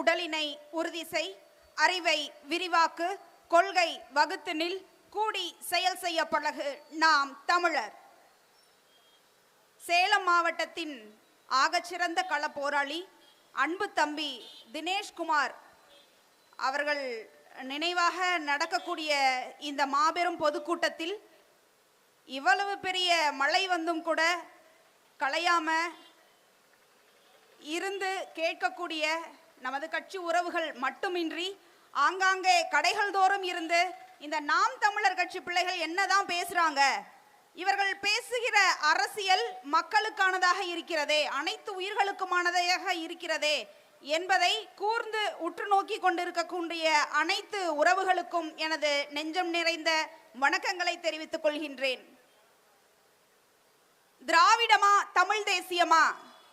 உடலினை உறுதி செய். அறிவை விரிவாக்கு. கொள்கை வகுத்து நில். கூடி செயல் செய்ய பழகு. நாம் தமிழர். சேலம் மாவட்டத்தின் ஆகச்சிறந்த கள போராளி அன்பு தம்பி தினேஷ்குமார் அவர்கள் நினைவாக நடக்கக்கூடிய இந்த மாபெரும் பொதுக்கூட்டத்தில் இவ்வளவு பெரிய மழை வந்தும் கூட கலையாம இருந்து கேட்கக்கூடிய நமது கட்சி உறவுகள் மட்டுமின்றி ஆங்காங்கே கடைகள் தோறும் இருந்து இந்த நாம் தமிழர் கட்சி பிள்ளைகள் என்னதான் பேசுறாங்க? இவர்கள் பேசுகிற அரசியல் மக்களுக்கானதாக இருக்கிறதே அனைத்து உயிர்களுக்குமானதாக இருக்கிறதே என்பதை கூர்ந்து உற்று நோக்கி கொண்டிருக்கக்கூடிய அனைத்து உறவுகளுக்கும் எனது நெஞ்சம் நிறைந்த வணக்கங்களை தெரிவித்துக் கொள்கின்றேன். திராவிடமா தமிழ் தேசியமா?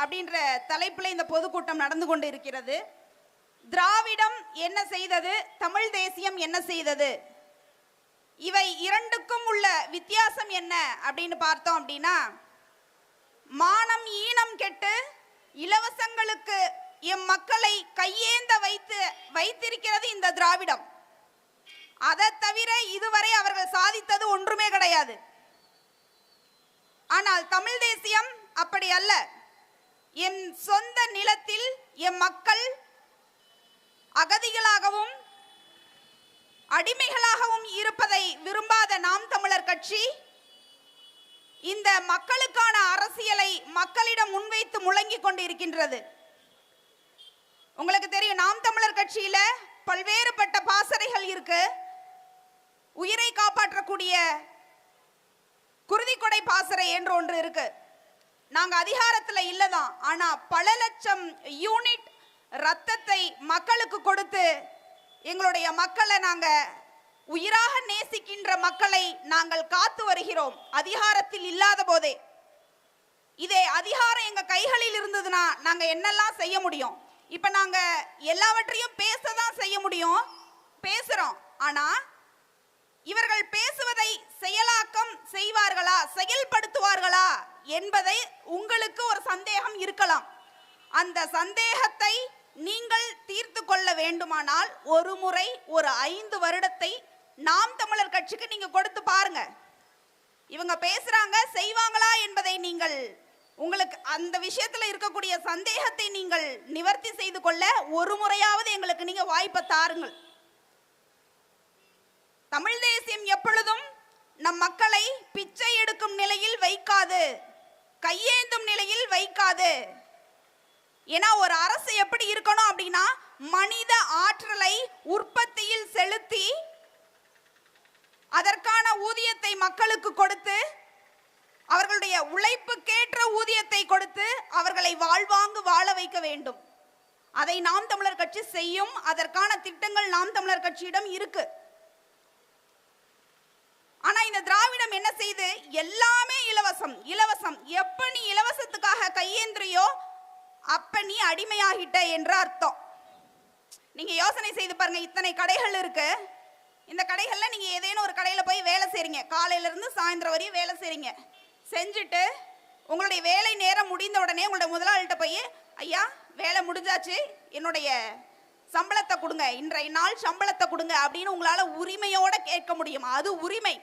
அப்படின்ற தலைப்பில் இந்த பொதுக்கூட்டம் நடந்து கொண்டு இருக்கிறது. திராவிடம் என்ன செய்தது? தமிழ் தேசியம் என்ன செய்தது? இவை இரண்டுக்கும் உள்ள வித்தியாசம் என்ன அப்படின்னு பார்த்தோம் அப்படின்னா மானம் ஈனம் கெட்டு இலவசங்களுக்கு எம் மக்களை கையேந்த வைத்து வைத்திருக்கிறது இந்த திராவிடம். அதை தவிர இதுவரை அவர்கள் சாதித்தது ஒன்றுமே கிடையாது. ஆனால் தமிழ் தேசியம் அப்படி அல்ல. என் சொந்த நிலத்தில் எம் மக்கள் அகதிகளாகவும் அடிமைகளாகவும் இருப்பதை விரும்பாத நாம் தமிழர் கட்சி இந்த மக்களுக்கான அரசியலை மக்களிடம் முன்வைத்து முழங்கிக் கொண்டிருக்கின்றது. உங்களுக்கு தெரியும் நாம் தமிழர் கட்சியில பல்வேறுபட்ட பாசறைகள் இருக்கு. உயிரை காப்பாற்றக்கூடிய குருதிக்கொடை பாசறை என்று ஒன்று இருக்கு. நாங்க அதிகாரத்துல இல்லதான். ஆனா பல லட்சம் யூனிட் ரத்தத்தை மக்களுக்கு கொடுத்து எங்களுடைய மக்களை நாங்க உயிராக நேசிக்கின்ற மக்களை நாங்கள் காத்து வருகிறோம். அதிகாரத்தில் இல்லாத போதே. இதே அதிகாரம் எங்க கைகளில் இருந்ததுன்னா நாங்க என்னெல்லாம் செய்ய முடியும்? இப்ப நாங்க எல்லாவற்றையும் பேச தான் செய்ய முடியும். பேசுறோம். ஆனா இவர்கள் பேசுவதை செயலாக்கம் செய்வார்களா? செயல்படுத்துவார்களா? என்பதை உங்களுக்கு ஒரு சந்தேகம் இருக்கலாம். அந்த சந்தேகத்தை நீங்கள் தீர்த்து கொள்ள வேண்டுமானால் ஒரு முறை ஒரு ஐந்து வருடத்தை நாம் தமிழர் கட்சிக்கு நீங்க கொடுத்து பாருங்க. இவங்க பேசுறாங்க செய்வாங்களா என்பதை நீங்கள் உங்களுக்கு அந்த விஷயத்துல இருக்கக்கூடிய சந்தேகத்தை நீங்கள் நிவர்த்தி செய்து கொள்ள ஒரு முறையாவது எங்களுக்கு நீங்க வாய்ப்பை தாருங்கள். தமிழ் தேசியம் எப்பொழுதும் நம் மக்களை பிச்சை எடுக்கும் நிலையில் வைக்காது. கையேந்தும் நிலையில் வைக்காது. ஏன்னா ஒரு அரசு எப்படி இருக்கணும் அப்படின்னா மனித ஆற்றலை உற்பத்தியில் செலுத்தி அதற்கான ஊதியத்தை மக்களுக்கு கொடுத்து அவர்களுடைய உழைப்புக்கேற்ற ஊதியத்தை கொடுத்து அவர்களை வாழ்வாங்கு வாழ வைக்க வேண்டும். அதை நாம் தமிழர் கட்சி செய்யும் அதற்கான திட்டங்கள் நாம் தமிழர் கட்சியிடம் இருக்கு ஆனா இந்த என்ன செய்து? எல்லாமே இலவசம் இலவசம். எப்ப நீ இலவசத்துக்காக கையேந்திரியோ அப்ப நீ அடிமையாகிட்ட என்று அர்த்தம். நீங்க யோசனை செய்து பாருங்க இத்தனை கடைகள் இருக்கு. இந்த கடைகள்ல நீங்க ஏதேனும் ஒரு கடையில போய் வேலை செய்றீங்க. காலையில இருந்து சாயந்தரம் வரையும் வேலை செய்றீங்க. செஞ்சுட்டு உங்களுடைய வேலை நேரம் முடிந்த உடனே உங்களுடைய முதலாளிகிட்ட போய் ஐயா வேலை முடிஞ்சாச்சு. என்னுடைய சம்பளத்தை கொடுங்க. இன்றைய நாள் சம்பளத்தை கொடுங்க. அப்படின்னு உங்களால உரிமையோட கேட்க முடியும். அது உரிமை.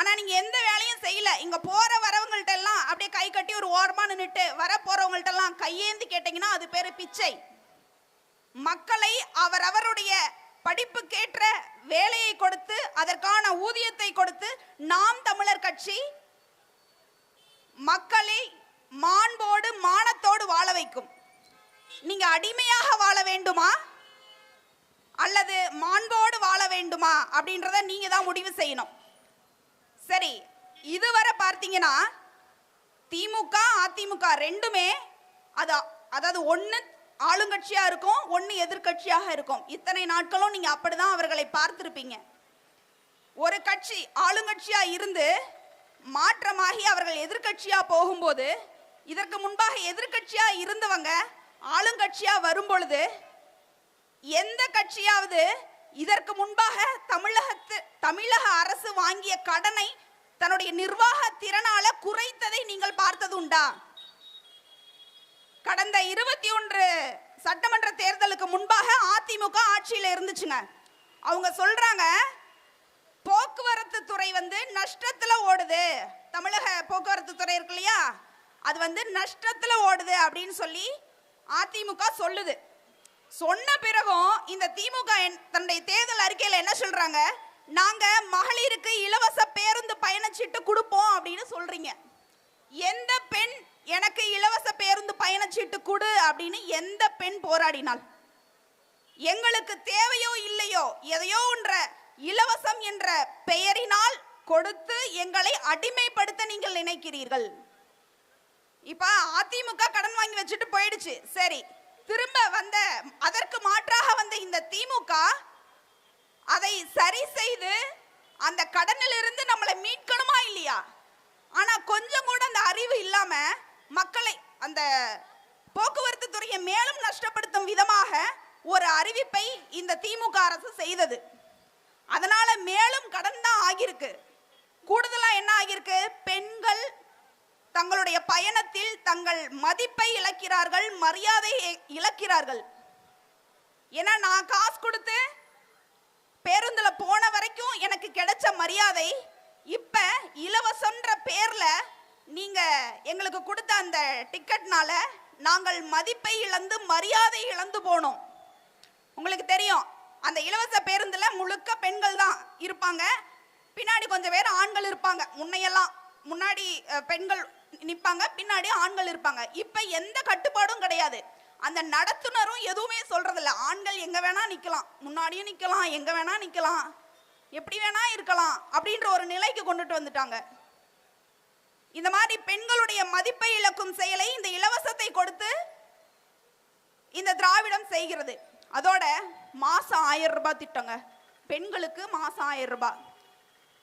ஆனால் நீங்கள் எந்த வேலையும் செய்யல. இங்கே போகிற வரவங்கள்ட்ட எல்லாம் அப்படியே கை கட்டி ஒரு ஓரமாக நின்றுட்டு வர போகிறவங்கள்ட்ட எல்லாம் கையேந்து கேட்டிங்கன்னா அது பேர் பிச்சை. மக்களை அவரவருடைய படிப்புக்கேற்ற வேலையை கொடுத்து அதற்கான ஊதியத்தை கொடுத்து நாம் தமிழர் கட்சி மக்களை மாண்போடு மானத்தோடு வாழ வைக்கும். நீங்க அடிமையாக வாழ வேண்டுமா? அல்லது மாண்போடு வாழ வேண்டுமா? அப்படின்றத நீங்க தான் முடிவு செய்யணும். சரி இதுவரை பார்த்தீங்கன்னா திமுக அதிமுக ரெண்டுமே அது அதாவது ஒன்று ஆளுங்கட்சியாக இருக்கும் ஒன்று எதிர்க்கட்சியாக இருக்கும். இத்தனை நாட்களும் நீங்க அப்படிதான் அவர்களை பார்த்துருப்பீங்க. ஒரு கட்சி ஆளுங்கட்சியாக இருந்து மாற்றமாகி அவர்கள் எதிர்கட்சியாக போகும்போது இதற்கு முன்பாக எதிர்கட்சியாக இருந்தவங்க ஆளுங்கட்சியா வரும்பொழுது எந்த கட்சியாவது இதற்கு முன்பாக தமிழகத்து தமிழக அரசு வாங்கிய கடனை தன்னுடைய நிர்வாக திறனால குறைத்ததை நீங்கள் பார்த்தது உண்டா? கடந்த இருபத்தி ஒன்று சட்டமன்ற தேர்தலுக்கு முன்பாக அதிமுக ஆட்சியில் இருந்துச்சுங்க. அவங்க சொல்றாங்க போக்குவரத்து துறை வந்து நஷ்டத்துல ஓடுது. தமிழக போக்குவரத்து துறை இருக்கு இல்லையா? அது வந்து நஷ்டத்துல ஓடுது அப்படின்னு சொல்லி அதிமுக சொல்லுது. சொன்ன பிறகும் இந்த திமுக என்- தன்னுடைய தேர்தல் அறிக்கையில என்ன சொல்றாங்க? நாங்க மகளிருக்கு இலவச பேருந்து பயணச்சீட்டு கொடுப்போம் அப்படின்னு சொல்றீங்க. எந்த பெண் எனக்கு இலவச பேருந்து பயணச்சீட்டு கொடு அப்படின்னு எந்த பெண் போராடினால்? எங்களுக்கு தேவையோ இல்லையோ எதையோ என்ற இலவசம் என்ற பெயரினால் கொடுத்து எங்களை அடிமைப்படுத்த நீங்கள் நினைக்கிறீர்கள். இப்ப அதிமுக கடன் வாங்கி வச்சுட்டு போயிடுச்சு. சரி திரும்ப வந்த அதற்கு மாற்றாக வந்த இந்த திமுக அதை சரி செய்து அந்த கடனிலிருந்து நம்மளை மீட்கணுமா இல்லையா? ஆனா கொஞ்சம் கூட அந்த அறிவு இல்லாம மக்களை அந்த போக்குவரத்து துறையை மேலும் நஷ்டப்படுத்தும் விதமாக ஒரு அறிவிப்பை இந்த திமுக அரசு செய்தது. அதனால மேலும் கடன் தான் ஆகியிருக்கு. கூடுதலா என்ன ஆகியிருக்கு? பெண்கள் தங்களுடைய பயணத்தில் தங்கள் மதிப்பை இழக்கிறார்கள் மரியாதையை இழக்கிறார்கள். ஏன்னா நான் காசு கொடுத்து பேருந்துல போன வரைக்கும் எனக்கு கிடைச்ச மரியாதை இப்ப இலவசன்ற பேர்ல நீங்க எங்களுக்கு கொடுத்த அந்த டிக்கெட்னால நாங்கள் மதிப்பை இழந்து மரியாதை இழந்து போனோம். உங்களுக்கு தெரியும் அந்த இலவச பேருந்துல முழுக்க பெண்கள் தான் இருப்பாங்க. பின்னாடி கொஞ்சம் பேர் ஆண்கள் இருப்பாங்க. முன்னையெல்லாம் முன்னாடி பெண்கள் நிற்பாங்க பின்னாடி ஆண்கள் இருப்பாங்க. இப்போ எந்த கட்டுப்பாடும் கிடையாது. அந்த நடத்துனரும் எதுவுமே சொல்கிறதில்ல ஆண்கள் எங்கே வேணால் நிற்கலாம் முன்னாடியும் நிற்கலாம் எங்கே வேணால் நிற்கலாம் எப்படி வேணா இருக்கலாம். அப்படின்ற ஒரு நிலைக்கு கொண்டுட்டு வந்துட்டாங்க. இந்த மாதிரி பெண்களுடைய மதிப்பை இழக்கும் செயலை இந்த இலவசத்தை கொடுத்து இந்த திராவிடம் செய்கிறது. அதோட மாசம் ஆயிரம் ரூபாய் திட்டங்க. பெண்களுக்கு மாசம் ஆயிரம் ரூபாய்.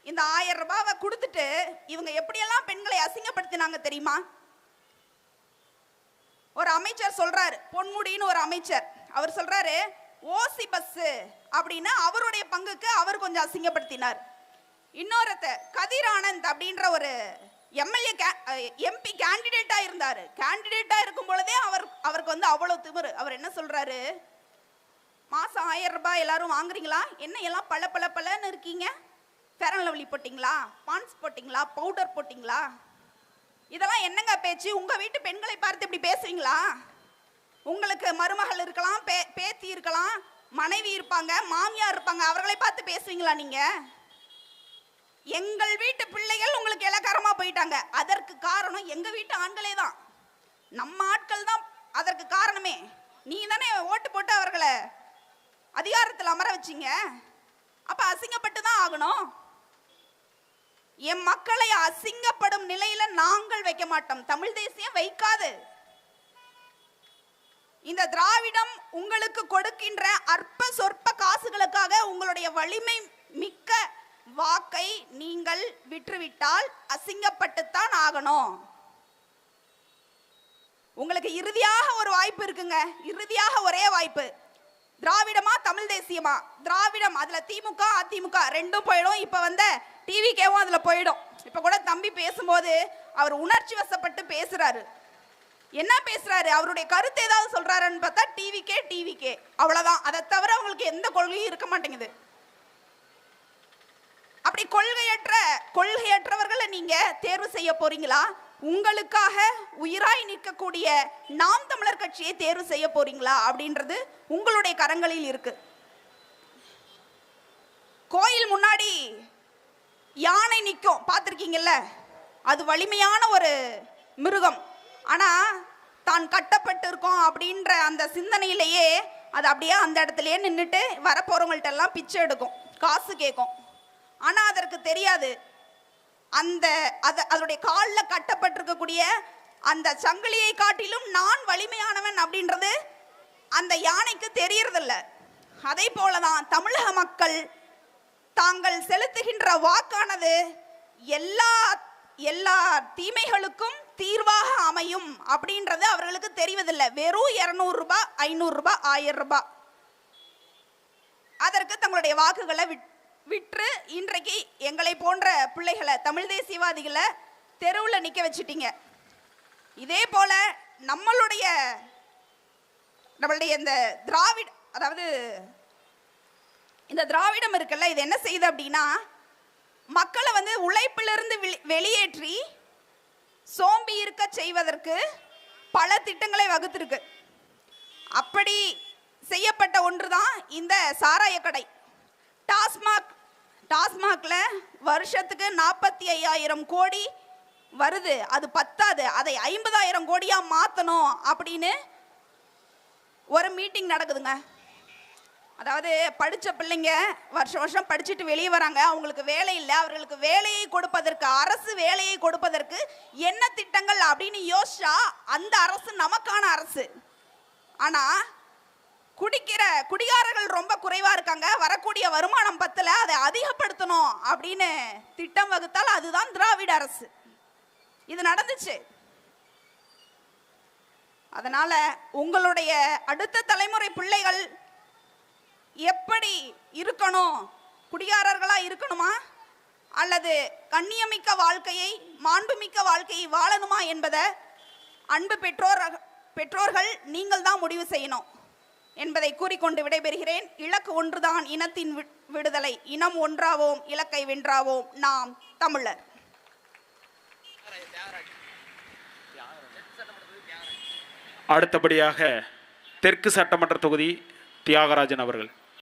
இந்த ஆயிரம் ரூபாவை கொடுத்துட்டு இவங்க எப்படியெல்லாம் பெண்களை அசிங்கப்படுத்தினாங்க தெரியுமா? ஒரு அமைச்சர் சொல்றாரு பொன்முடின்னு ஒரு அமைச்சர். அவர் சொல்றாரு ஓசி பஸ் அப்படின்னு அவருடைய பங்குக்கு அவர் கொஞ்சம் அசிங்கப்படுத்தினார். இன்னொருத்த கதிர் ஆனந்த் அப்படின்ற ஒரு எம்எல்ஏ எம்பி கேண்டிடேட்டா இருந்தாரு. கேண்டிடேட்டா இருக்கும் பொழுதே அவர் அவருக்கு வந்து அவ்வளவு திமிரு. அவர் என்ன சொல்றாரு? மாசம் ஆயிரம் ரூபாய் எல்லாரும் வாங்குறீங்களா? என்ன எல்லாம் பல பல பலன்னு இருக்கீங்க? ஃபேரன் லவ்லி போட்டிங்களா? பான்ஸ் போட்டிங்களா? பவுடர் போட்டிங்களா? இதெல்லாம் என்னங்க பேச்சு? உங்கள் வீட்டு பெண்களை பார்த்து இப்படி பேசுவீங்களா உங்களுக்கு மருமகள் இருக்கலாம் பே பேத்தி இருக்கலாம் மனைவி இருப்பாங்க மாமியார் இருப்பாங்க அவர்களை பார்த்து பேசுவீங்களா நீங்கள் எங்கள் வீட்டு பிள்ளைகள் உங்களுக்கு இலக்காரமாக போயிட்டாங்க. அதற்கு காரணம் எங்கள் வீட்டு ஆண்களே தான். நம்ம ஆட்கள் தான் அதற்கு காரணமே. நீ தானே ஓட்டு போட்டு அவர்களை அதிகாரத்தில் அமர வச்சீங்க. அப்போ அசிங்கப்பட்டு தான் ஆகணும். என் மக்களை அசிங்கப்படும் நிலையில நாங்கள் வைக்க மாட்டோம். தமிழ் தேசியம் வைக்காது. இந்த திராவிடம் உங்களுக்கு கொடுக்கின்ற அற்ப சொற்ப காசுகளுக்காக உங்களுடைய வலிமை மிக்க வாக்கை நீங்கள் விற்றுவிட்டால் அசிங்கப்பட்டுத்தான் ஆகணும். உங்களுக்கு இறுதியாக ஒரு வாய்ப்பு இருக்குங்க. இறுதியாக ஒரே வாய்ப்பு. திராவிடமா தமிழ் தேசியமா? திராவிடம் அதுல திமுக அதிமுக ரெண்டும் போயிடும். இப்ப வந்த டிவிகேவும் அதில் போயிடும். இப்போ கூட தம்பி பேசும்போது அவர் உணர்ச்சி வசப்பட்டு பேசுகிறாரு என்ன பேசுகிறாரு அவருடைய கருத்து ஏதாவது சொல்கிறாருன்னு பார்த்தா டிவிகே டிவிகே அவ்வளோதான் அதை தவிர அவங்களுக்கு எந்த கொள்கையும் இருக்க மாட்டேங்குது. அப்படி கொள்கையற்ற கொள்கையற்றவர்களை நீங்கள் தேர்வு செய்ய போறீங்களா? உங்களுக்காக உயிராய் நிற்கக்கூடிய நாம் தமிழர் கட்சியை தேர்வு செய்ய போறீங்களா? அப்படின்றது உங்களுடைய கரங்களில் இருக்கு. கோயில் முன்னாடி யானை நிற்கும் பார்த்துருக்கீங்கல்ல? அது வலிமையான ஒரு மிருகம். ஆனால் தான் கட்டப்பட்டு இருக்கோம் அப்படின்ற அந்த சிந்தனையிலேயே அது அப்படியே அந்த இடத்துலயே நின்றுட்டு வரப்போகிறவங்கள்ட்ட எல்லாம் பிச்சை எடுக்கும். காசு கேட்கும் ஆனால் அதற்கு தெரியாது. அந்த அது அதனுடைய காலில் கட்டப்பட்டிருக்கக்கூடிய அந்த சங்கிலியை காட்டிலும் நான் வலிமையானவன் அப்படின்றது அந்த யானைக்கு தெரியறதில்ல. அதே போலதான் தமிழக மக்கள் தாங்கள் செலுத்துகின்ற வாக்கானது எல்லா எல்லா தீமைகளுக்கும் தீர்வாக அமையும் அப்படின்றது அவர்களுக்கு தெரிவதில்லை. வெறும் இரநூறு ரூபாய் ஐநூறு ரூபாய் ஆயிரம் ரூபாய் அதற்கு தங்களுடைய வாக்குகளை விட்- விற்று இன்றைக்கு எங்களை போன்ற பிள்ளைகளை தமிழ் தேசியவாதிகளை தெருவில் நிற்க வச்சிட்டீங்க. இதே போல நம்மளுடைய நம்மளுடைய இந்த திராவிட அதாவது இந்த திராவிடம் இருக்குல்ல இது என்ன செய்யுது அப்படின்னா மக்களை வந்து உழைப்பிலிருந்து வெளி- வெளியேற்றி சோம்பி இருக்க செய்வதற்கு பல திட்டங்களை வகுத்திருக்கு. அப்படி செய்யப்பட்ட ஒன்று தான் இந்த சாராய கடை. டாஸ்மாக் டாஸ்மாக்ல வருஷத்துக்கு நாற்பத்தி ஐயாயிரம் கோடி வருது. அது பத்தாது அதை ஐம்பதாயிரம் கோடியா மாத்தணும் அப்படின்னு ஒரு மீட்டிங் நடக்குதுங்க. அதாவது படித்த பிள்ளைங்க வருஷம் வருஷம் படிச்சுட்டு வெளியே வராங்க. அவங்களுக்கு வேலை இல்லை. அவர்களுக்கு வேலையை கொடுப்பதற்கு அரசு வேலையை கொடுப்பதற்கு என்ன திட்டங்கள் அப்படின்னு யோசிச்சா அந்த அரசு நமக்கான அரசு. ஆனால் குடிக்கிற குடிகாரர்கள் ரொம்ப குறைவாக இருக்காங்க. வரக்கூடிய வருமானம் பத்தில் அதை அதிகப்படுத்தணும் அப்படின்னு திட்டம் வகுத்தால் அதுதான் திராவிட அரசு. இது நடந்துச்சு. அதனால் உங்களுடைய அடுத்த தலைமுறை பிள்ளைகள் எப்படி இருக்கணும்? குடியாரர்களாக இருக்கணுமா? அல்லது கண்ணியமிக்க வாழ்க்கையை மாண்புமிக்க வாழ்க்கையை வாழணுமா என்பதை அன்பு பெற்றோர் பெற்றோர்கள் நீங்கள் தான் முடிவு செய்யணும் என்பதை கூறிக்கொண்டு விடைபெறுகிறேன். இலக்கு ஒன்றுதான் இனத்தின் விடுதலை. இனம் ஒன்றாவோம் இலக்கை வென்றாவோம். நாம் தமிழர். அடுத்தபடியாக தெற்கு சட்டமன்ற தொகுதி தியாகராஜன் அவர்கள்.